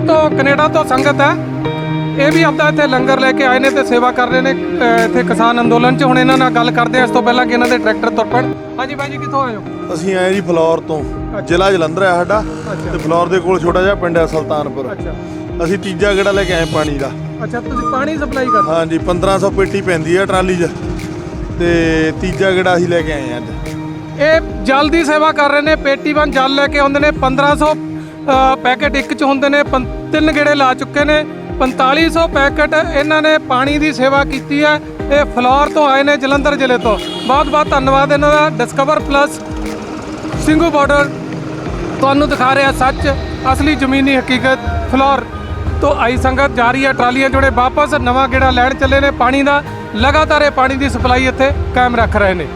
ਤੋਂ ਕੈਨੇਡਾ ਤੋਂ ਸੰਗਤ ਹੈ। ਇਹ ਵੀ ਆਪਦਾ ਇੱਥੇ ਲੰਗਰ ਲੈ ਕੇ ਆਏ ਨੇ ਤੇ ਸੇਵਾ ਕਰ ਰਹੇ ਨੇ ਇੱਥੇ ਕਿਸਾਨ ਅੰਦੋਲਨ 'ਚ। ਹੁਣ ਇਹਨਾਂ ਨਾਲ ਗੱਲ ਕਰਦੇ ਆ ਇਸ ਤੋਂ ਪਹਿਲਾਂ ਕਿ ਇਹਨਾਂ ਦੇ ਟਰੈਕਟਰ ਤੁਰ ਹਾਂਜੀ ਬਾਈ ਜੀ ਕਿੱਥੋਂ ਆਏ ਹੋ? ਅਸੀਂ ਆਏ ਜੀ ਫਲੋਰ ਤੋਂ। ਜ਼ਿਲ੍ਹਾ ਜਲੰਧਰ ਹੈ ਸਾਡਾ। ਤੇ ਫਲੋਰ ਦੇ ਕੋਲ ਛੋਟਾ ਜਿਹਾ ਪਿੰਡ ਹੈ ਸੁਲਤਾਨਪੁਰ। ਅਸੀਂ ਤੀਜਾ ਗੇੜਾ ਲੈ ਕੇ ਆਏ ਪਾਣੀ ਦਾ। ਅੱਛਾ ਤੁਸੀਂ ਪਾਣੀ ਸਪਲਾਈ ਕਰਦੇ ਹਾਂਜੀ 1500 ਪੇਟੀ ਪੈਂਦੀ ਹੈ ਟਰਾਲੀ 'ਚ। ਤੇ ਤੀਜਾ ਗੇੜਾ ਅਸੀਂ ਲੈ ਕੇ ਆਏ ਅੱਜ। ਇਹ ਜਲ ਦੀ ਸੇਵਾ ਕਰ ਰਹੇ ਨੇ ਪੇਟੀ ਬੰਨ ਜਲ ਲੈ ਕੇ ਆਉਂਦੇ ਨੇ। 1500 ਅ, ਪੈਕੇਟ ਇੱਕ ਚ ਹੁੰਦੇ ਨੇ, ਪੰ- ਤਿੰਨ ਗੇੜੇ ਲਾ ਚੁੱਕੇ ਨੇ। 4500 ਪੈਕੇਟ ਇਹਨਾਂ ਨੇ ਪਾਣੀ ਦੀ ਸੇਵਾ ਕੀਤੀ ਹੈ। ਇਹ ਫਲੋਰ ਤੋਂ ਆਏ ਨੇ ਜਲੰਧਰ ਜ਼ਿਲ੍ਹੇ ਤੋਂ। ਬਹੁਤ ਬਹੁਤ ਧੰਨਵਾਦ ਇਹਨਾਂ ਦਾ। ਡਿਸਕਵਰ ਪਲੱਸ ਸਿੰਘੂ ਬਾਰਡਰ ਤੁਹਾਨੂੰ ਦਿਖਾ ਰਿਹਾ ਸੱਚ। ਅਸਲੀ ਜ਼ਮੀਨੀ ਹਕੀਕਤ ਫਲੋਰ ਤੋਂ ਆਈ ਸੰਗਤ। ਜਾ ਰਹੀ ਹੈ ਟਰਾਲੀਆਂ ਜੋੜੇ ਵਾਪਸ। ਨਵਾਂ ਗੇੜਾ ਲੈਣ ਚੱਲੇ ਨੇ ਪਾਣੀ ਦਾ। ਲਗਾਤਾਰ ਇਹ ਪਾਣੀ ਦੀ ਸਪਲਾਈ ਇੱਥੇ ਕਾਇਮ ਰੱਖ ਰਹੇ ਨੇ।